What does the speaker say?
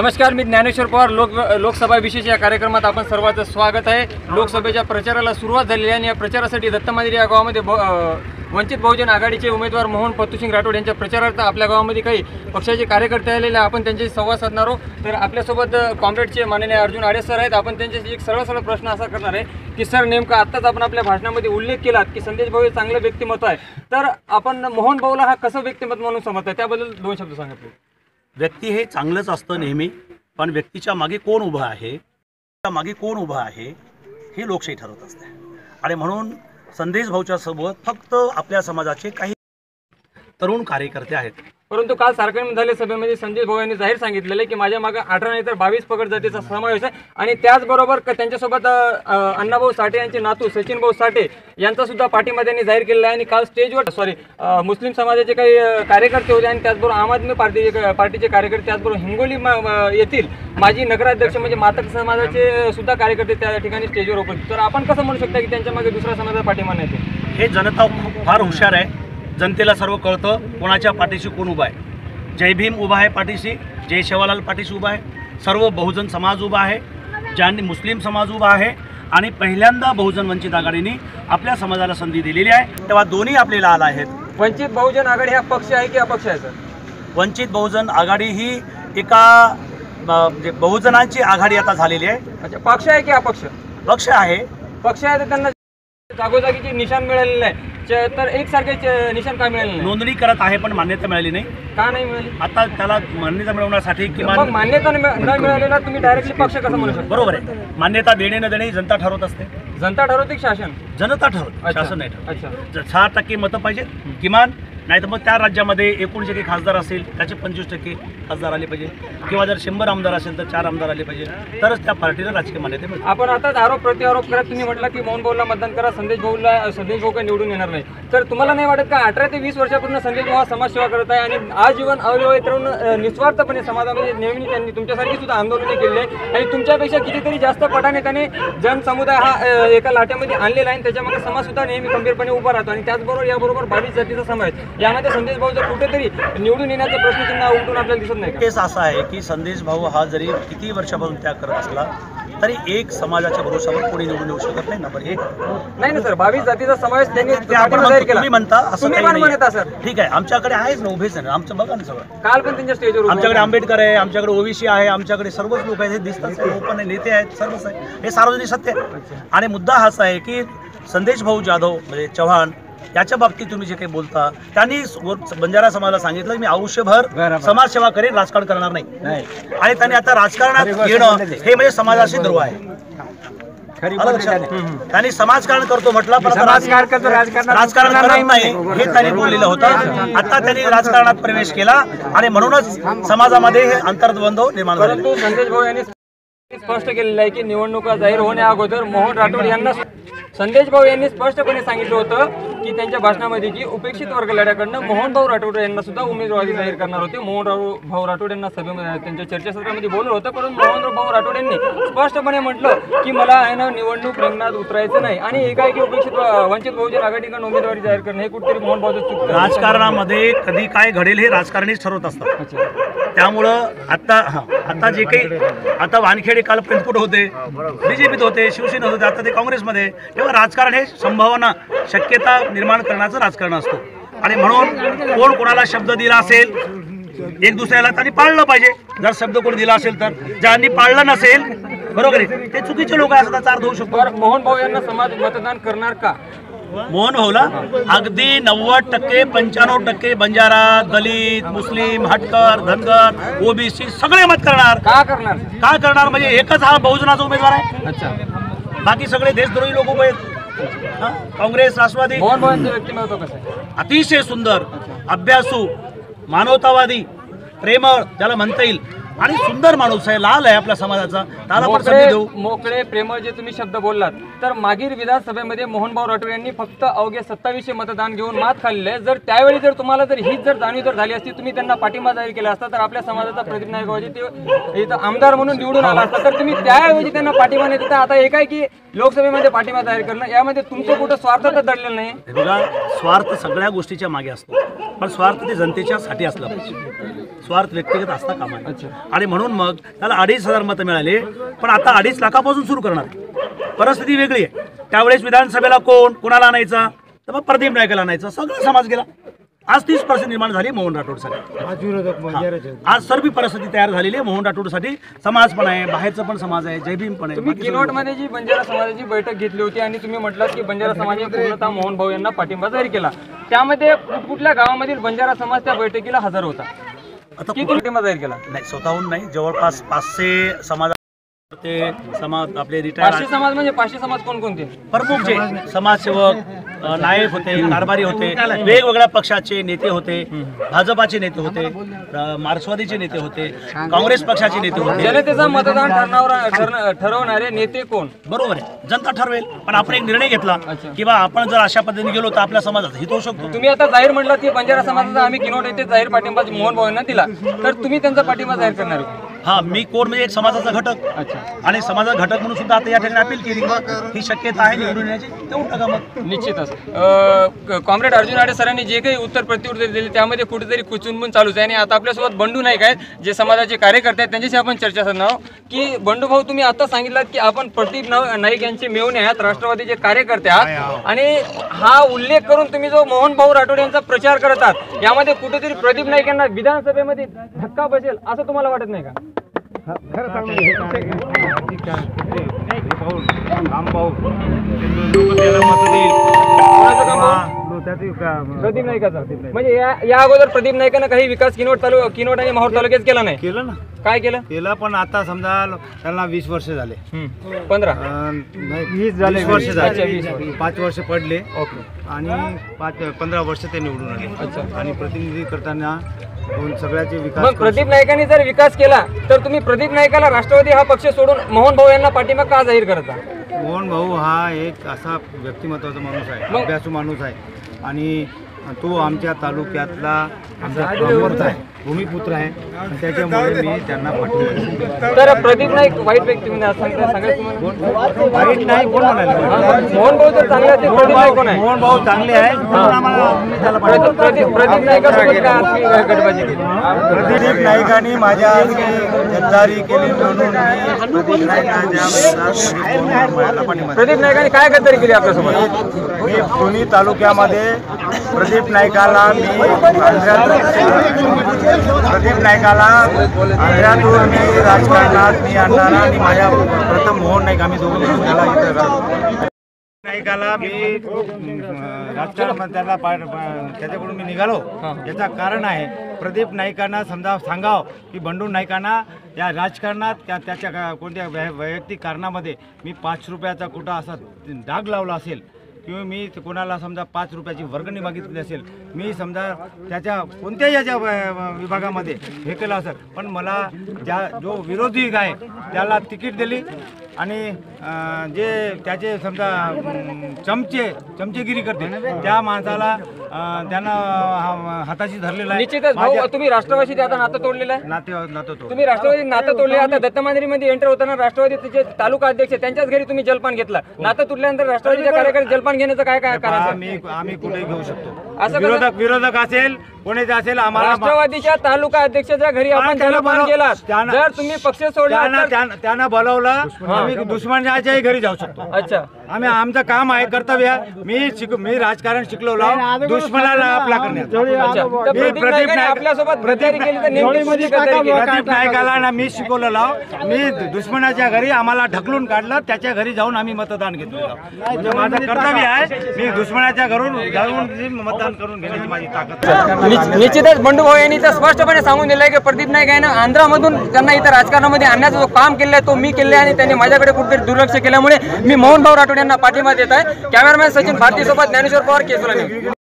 नमस्कार मी ज्ञानेश्वर पवार. लोक लोकसभा विशेष या कार्यक्रमात आपण सर्वांचं स्वागत आहे. लोकसभेच्या प्रचाराला सुरुवात झालेली आहे आणि या प्रचारासाठी दत्तमादिरी या गावामध्ये ब- वंचित बहुजन आघाडीचे उमेदवार मोहन पत्तुसिंग राठोड यांच्या प्रचारार्थ आपल्या गावामध्ये काही पक्षाचे कार्यकर्ते आलेले आपण त्यांच्याशी संवाद साधणार आहोत. तर आपल्यासोबत कॉम्रेडचे माननीय अर्जुन आडे सर आहेत. आपण त्यांच्याशी एक सरळ सरळ प्रश्न असा करणार आहे की सर नेमका आत्ताच आपण आपल्या भाषणामध्ये उल्लेख केलात की संदेश भाऊ हे चांगलं व्यक्तिमत्व आहे. तर आपण मोहन भाऊला हा कसं व्यक्तिमत्व म्हणून समजतं त्याबद्दल दोन शब्द सांगितले व्यक्ती हे चांगलंच असतं नेहमी पण व्यक्तीच्या मागे कोण उभं आहे? त्या मागे कोण उभं आहे? हे लोकशाही ठरवत असते. आणि म्हणून संदेश भाऊच्या सोबत फक्त आपल्या समाजाचे काही तरुण कार्यकर्ते आहेत. परंतु काल सार्वजनिक झाले सभेमध्ये संजय भाऊ यांनी जाहीर सांगितलेलं आहे की माझ्या मागे अठरा नाही तर बावीस पकड जातीचा समावेश आहे. आणि त्याचबरोबर क- त्यांच्यासोबत अण्णाभाऊ साठे यांचे नातू सचिन भाऊ साठे यांचा सुद्धा पाठिंबा त्यांनी जाहीर केलेला आहे. आणि काल स्टेजवर सॉरी मुस्लिम समाजाचे काही कार्यकर्ते होते आणि त्याचबरोबर आम आदमी पार्टीचे पार्टीचे कार्यकर्ते त्याचबरोबर हिंगोली म- येथील माजी नगराध्यक्ष म्हणजे मातक समाजाचे सुद्धा कार्यकर्ते त्या ठिकाणी स्टेजवर उपस्थित तर आपण कसं म्हणू शकता की त्यांच्या मागे दुसऱ्या समाजाचा पाठिंबा नाही हे जनता फार हुशार आहे. जनतेला सर्व कळतं कोणाच्या पाठीशी कोण उभा आहे. जय भीम उभा आहे पाठीशी जय शेवालाल पाठीशी उभा आहे. सर्व बहुजन समाज उभा आहे ज्यांनी मुस्लिम समाज उभा आहे आणि पहिल्यांदा बहुजन वंचित आघाडीने आपल्या समाजाला संधी दिलेली आहे. तेव्हा दोन्ही आपले लाल आहेत. वंचित बहुजन आघाडी हा पक्ष आहे की अपक्ष आहे सर? वंचित बहुजन आघाडी ही एका म्हणजे बहुजनांची आघाडी आता झालेली आहे. पक्ष आहे की अपक्ष? पक्ष आहे. पक्ष आहे तर त्यांना जागोजागीचे निशाण मिळालेले आहे तर एकसारखे निशाण का मिळाले नाही? नोंदणी करत आहे पण मान्यता मिळाली नाही. का नाही मिळाली? आता त्याला मान्यता मिळवण्यासाठी मग किमान मान्यता न मिळ- न मिळालेला तुम्ही डायरेक्टली पक्ष कसं म्हणू शकता? बरोबर आहे. मान्यता देणे न देणे ही जनता ठरवत असते. जनता ठरवते की शासन? जनता ठरवते. अच्छा. शासन नाही ठरवत. अच्छा. जर सहा टक्के मतं पाहिजे किमान नाही तर मग त्या राज्यामध्ये एकूण जे काही खासदार असेल त्याचे पंचवीस टक्के खासदार आले पाहिजे. किंवा जर शंभर आमदार असेल तर चार आमदार आले पाहिजे. तरच त्या पार्टीला राजकीय मान्यता मिळते. आपण आताच आरोप प्रत्यारोप करत तुम्ही म्हटलं की मोहन भाऊला मतदान करा संदेश भाऊला संदेश भाऊ काही निवडून येणार नाही. तर तुम्हाला नाही वाटत का अठरा ते वीस वर्षापूर्वी संदेश भाऊ हा समाजसेवा करत आहे आणि आजीवन अविवाहित राहून निस्वार्थपणे समाजामध्ये नेहमी त्यांनी तुमच्यासारखी सुद्धा आंदोलने केले आणि तुमच्यापेक्षा कितीतरी जास्त पटाने त्याने जनसमुदाय हा एका लाट्यामध्ये आणलेला आहे आणि समाज सुद्धा नेहमी गंभीरपणे उभा राहतो. आणि त्याचबरोबर याबरोबर बावीस जातीचा समावेश यामध्ये संदेश भाऊ जर कुठेतरी निवडून येण्याचा प्रश्न त्यांना उलटून आपल्याला दिसत नाही का? केस असा आहे की संदेश भाऊ हा जरी किती वर्षापासून त्याग करत असला तरी एक समाजाच्या भरोशावर कोणी निवडून येऊ शकत नाही नंबर एक. नाही ना सर बावीस जातीचा समावेश त्यांनी म्हणतो, केला. तुम्ही म्हणता असं काही नाही सर. ठीक आहे आमच्याकडे आहेच ना उभेच आहे ना. आमचं बघा ना सगळं. काल पण त्यांच्या स्टेजवर उभे आमच्याकडे होते. आंबेडकर आहे आमच्याकडे ओबीसी आहे आमच्याकडे सर्वच लोक आहेत हे दिसतात ओपन आहे नेते आहेत सर्वच आहे. हे सार्वजनिक सत्य आहे. आणि मुद्दा हाच आहे की संदेश भाऊ जाधव म्हणजे चव्हाण याच्या बाबतीत तुम्ही जे काही बोलता त्यांनी बंजारा समाजाला सांगितलं की मी आयुष्यभर समाजसेवा करेन राजकारण करणार नाही. आणि त्यांनी आता राजकारणात येणं हे म्हणजे समाजाशी ध्रुव आहे? त्यांनी समाजकारण करतो म्हटलं पण राजकारण करणार नाही हे त्यांनी बोललेलं होतं. आता त्यांनी राजकारणात प्रवेश केला आणि म्हणूनच समाजामध्ये हे अंतर्द्वंद निर्माण झाले परंतु संदेश भाऊ यांनी स्पष्ट केलेलं आहे की निवडणुका जाहीर होण्या अगोदर मोहन राठोड यांना संदेश भाऊ यांनी स्पष्टपणे सांगितलं होतं की त्यांच्या भाषणामध्ये की उपेक्षित वर्ग लढ्याकडनं मोहन भाऊ राठोड यांना सुद्धा उमेदवारी जाहीर करणार होते. मोहन राव भाऊ राठोड यांना सभेमध्ये त्यांच्या चर्चासत्रामध्ये बोललं होतं परंतु मोहन भाऊ राठोड यांनी स्पष्टपणे म्हटलं की मला आहे ना निवडणूक रिंगणात उतरायचं नाही आणि एकाएकी उपेक्षित वंचित बहुजन आघाडीकडून उमेदवारी जाहीर करणं हे कुठेतरी मोहन भाऊचं चूक राजकारणामध्ये कधी काय घडेल हे राजकारणीच ठरवत असतात. त्यामुळं आता हा, आता जे काही आता वानखेडे काल कुठे होते? बीजेपीत होते शिवसेनेत होते आता ते काँग्रेसमध्ये. तेव्हा राजकारण हे संभावना शक्यता निर्माण करण्याचं राजकारण असतो. आणि म्हणून कोण कोणाला शब्द दिला असेल एक दुसऱ्याला त्यांनी पाळलं पाहिजे. जर शब्द कोणी दिला असेल तर ज्यांनी पाळलं नसेल बरोबर आहे. ते चुकीचे लोक असतात त्याचा अर्थ होऊ शकतो. मोहन भाऊ यांना समाज मतदान करणार का? मोहन भाऊला अगदी नव्वद टक्के पंच्याण्णव टक्के बंजारा दलित मुस्लिम हटकर धनगर ओबीसी सगळे मत करणार. का करणार? काय करणार? म्हणजे एकच हा बहुजनाचा उमेदवार आहे. अच्छा. बाकी सगळे देशद्रोही लोक उभे आहेत? काँग्रेस राष्ट्रवादी. अतिशय सुंदर अभ्यासू मानवतावादी प्रेमळ त्याला म्हणता येईल. आणि सुंदर माणूस आहे लाल आहे आपल्या समाजाचा. त्याला पण संधी मोकळे देऊ. मोकळे प्रेमळ जे तुम्ही शब्द बोललात. तर मागील विधानसभेमध्ये मोहनभाऊ राठोड यांनी फक्त अवघे सत्तावीसशे मतदान घेऊन मात खाल्ले. जर त्यावेळी जर तुम्हाला जर हीच जर जाणीव जर झाली असती तुम्ही त्यांना पाठिंबा जाहीर केला असता तर आपल्या समाजाचा प्रदीप नायकवाजी ते इथं आमदार म्हणून निवडून आला असता तर तुम्ही त्याऐवजी त्यांना पाठिंबा नाही देता. आता एक आहे की लोकसभेमध्ये पाठिंबा जाहीर करणं यामध्ये तुमचं कुठं स्वार्थ तर दडलेलं नाही? हे बघा स्वार्थ सगळ्या गोष्टीच्या मागे असतो. पण स्वार्थ ते जनतेच्या साठी असला पाहिजे. स्वार्थ व्यक्तिगत असता कामा. आणि म्हणून मग त्याला अडीच हजार मतं मिळाले पण आता अडीच लाखापासून सुरू करणार. परिस्थिती वेगळी आहे. त्यावेळेस विधानसभेला कोण? कोणाला आणायचा? तर मग प्रदीप नायकाला आणायचा. सगळा समाज गेला. आज तीस पर्सेंट निर्माण झाली मोहन राठोडसाठी. आज सर्व परिस्थिती तयार झालेली आहे मोहन राठोडसाठी. समाज पण आहे बाहेरचा पण समाज आहे जयभीम पण आहे किनवटमध्ये जी बंजारा समाजाची बैठक घेतली होती आणि तुम्ही म्हटलात की बंजारा समाजाने पूर्णतः मोहन भाऊ यांना पाठिंबा जाहीर केला. त्यामध्ये कुठल्या गावामधील बंजारा समाज त्या बैठकीला हजर होता? आता जाहीर केला? नाही स्वतःहून नाही जवळपास पाचशे समाज ते समाज आपले पाचशे रिटायर समाज म्हणजे पाचशे समाज कोणकोणते? प्रमुख जे समाजसेवक अ, नायक होते कारभारी होते वेगवेगळ्या पक्षाचे नेते होते भाजपाचे नेते होते अ, मार्क्सवादीचे नेते होते काँग्रेस पक्षाचे नेते होते. जनतेचा मतदान ठरणारा ठरण- ठरवणारे नेते कोण? बरोबर आहे. जनता ठरवेल पण आपण एक निर्णय घेतला अच्छा. की बा आपण जर अशा पद्धतीने गेलो तर आपल्या समाजात हित होऊ शकतो. तुम्ही आता जाहीर म्हटलं की बंजारा समाजाचा आम्ही किनवट येथे जाहीर पाठिंबा मोहन भाऊ यांना दिला. तर तुम्ही त्यांचा पाठिंबा जाहीर करणार आहे? हा मी कोण म्हणजे एक समाजाचा घटक. अच्छा. आणि समाजाचा घटक म्हणून सुद्धा आता या ठिकाणी अपील केली. ही शक्यता आहे निवडून येण्याची. देऊन टाका मग? निश्चितच. कॉम्रेड अर्जुन आडे सरांनी जे काही उत्तर प्रत्युत्तर दिले त्यामध्ये कुठेतरी कुचुंबून चालूच आहे. आणि आता आपल्यासोबत बंडू नाईक आहेत जे समाजाचे कार्यकर्ते आहेत. त्यांच्याशी आपण चर्चा करणार आहोत. की बंडू भाऊ तुम्ही आता सांगितलं की आपण प्रदीप नाईक यांचे मेवणे आहात राष्ट्रवादीचे कार्यकर्ते आहात. आणि हा उल्लेख करून तुम्ही जो मोहन भाऊ राठोड यांचा प्रचार करत आहात यामध्ये कुठेतरी प्रदीप नाईक यांना विधानसभेमध्ये धक्का बसेल असं तुम्हाला वाटत नाही का? कोणाचं काम भाऊ? प्रदीप नाईकाचा म्हणजे या या अगोदर प्रदीप नाईकानं काही विकास किनवट तालु किनवट आणि माहूर तालुक्यात केला नाही केलं ना काय केलं? केलं पण आता समजा त्यांना वीस वर्ष झाले. हम्म. पंधरा? अं, नाही, वीस वर्ष अच्छा, वीस झाले. पाच वर्ष पडले. ओके. आणि पाच पंधरा वर्ष ते निवडून आले. अच्छा. आणि प्रतिनिधी करताना दोन सगळ्याचे विकास मग प्रदीप नाईकांनी जर विकास केला तर तुम्ही प्रदीप नाईकाला राष्ट्रवादी हा पक्ष सोडून मोहन भाऊ यांना पाठिंबा का जाहीर करता? मोहन भाऊ हा एक असा व्यक्तिमत्वाचा माणूस आहे मग- अभ्यासू माणूस आहे. आणि तो आमच्या तालुक्यातला आमचा प्रमुख आहे. भूमिपुत्र आहे. त्याच्यामुळे मी त्यांना पाठवलं. तर प्रदीप नाईक वाईट व्यक्ती? वाईट नाही कोण म्हणाले? मोहन भाऊ जर चांगले असतील प्रदीप नाईक कोण आहे. मोहन भाऊ चांगले आहे म्हणून आम्हाला प्रदीप प्रदीप प्रदीप नाईकांनी माझ्या गद्दारी केली म्हणून प्रदीप नाईकांनी काय गद्दारी केली आपल्यासोबत? मी पुणे तालुक्यामध्ये प्रदीप नाईकाला मी प्रदीप नायकाला आंध्रातून मी राजकारणात मी आणणारा आणि माझ्या प्रथम मोहन नाईक आम्ही दोघं मिळून त्याला इथं नायकाला मी राजकारण त्याला त्याच्याकडून मी निघालो. याचं कारण आहे प्रदीप नाईकांना समजा सांगाव की बंडू नाईकांना या राजकारणात त्या त्याच्या कोणत्या वैयक्तिक कारणामध्ये मी पाच रुपयाचा कुठं असा डाग लावला असेल किंवा मी ते कोणाला समजा पाच रुपयाची वर्गणी मागितली असेल मी समजा त्याच्या कोणत्याही याच्या विभागामध्ये हे केलं असेल. पण मला ज्या जो विरोधी आहे त्याला तिकीट दिली. आणि जे त्याचे समजा चमचे चमचेगिरी करते त्या माणसाला त्यांना हाताशी धरलेला आहे. निश्चितच. भाऊ माझ्या तुम्ही राष्ट्रवादी आता नातं तोडलेलं आहे? नाते नातो तो तुम्ही राष्ट्रवादी नातं तोडले आता दत्तमांदिरीमध्ये एंटर होताना राष्ट्रवादीचे तालुका अध्यक्ष त्यांच्याच घरी तुम्ही जलपान घेतला. नातं तुटल्यानंतर राष्ट्रवादीच्या कार्यकर्ते जलपान घेण्याचं काय काय करायचं? मी आम्ही कुठे घेऊ शकतो. असं? विरोधक विरोधक असेल कोणीच असेल आम्हाला राष्ट्रवादीच्या तालुका अध्यक्षाच्या घरी आपण त्याला केलात त्यानं- जर तुम्ही पक्ष सोडला त्यांना तर- त्यानं- त्यांना बोलवलं आम्ही दुश्मनाच्याही घरी जाऊ शकतो. अच्छा. आम्ही आमचं काम आहे कर्तव्य आहे. मी शिक मी राजकारण शिकलो दुश्मनाला आपला करण्यात अच्छा. तर मी प्रदीप प्रदीप नाईकांनी नाईक- आपल्यासोबत गद्दारी केली तर नेमकी कोणती गद्दारी केली? प्रदीप नायकाला ना मी शिकवलं लाव मी दुश्मनाच्या घरी आम्हाला ढकलून काढलं त्याच्या घरी जाऊन आम्ही मतदान घेतलेलं. म्हणजे माझं कर्तव्य आहे मी दुश्मनाच्या घरून जाऊन मतदान करून घेण्याची माझी ताकद आहे. निश्च- निश्चितच बंडू भाऊ यांनी तर स्पष्टपणे सांगून दिलंय की प्रदीप नाईक यानं आंध्रामधून त्यांना इथं राजकारणामध्ये आणण्याचं जो काम केलं आहे तो मी केले आणि त्यांनी माझ्याकडे कुठेतरी दुर्लक्ष केल्यामुळे मी मोहन भाऊ राठोड यांना पाठिंबा देत आहे. कॅमेरामॅन सचिन भारती सोबत ज्ञानेश्वर पवार केसुला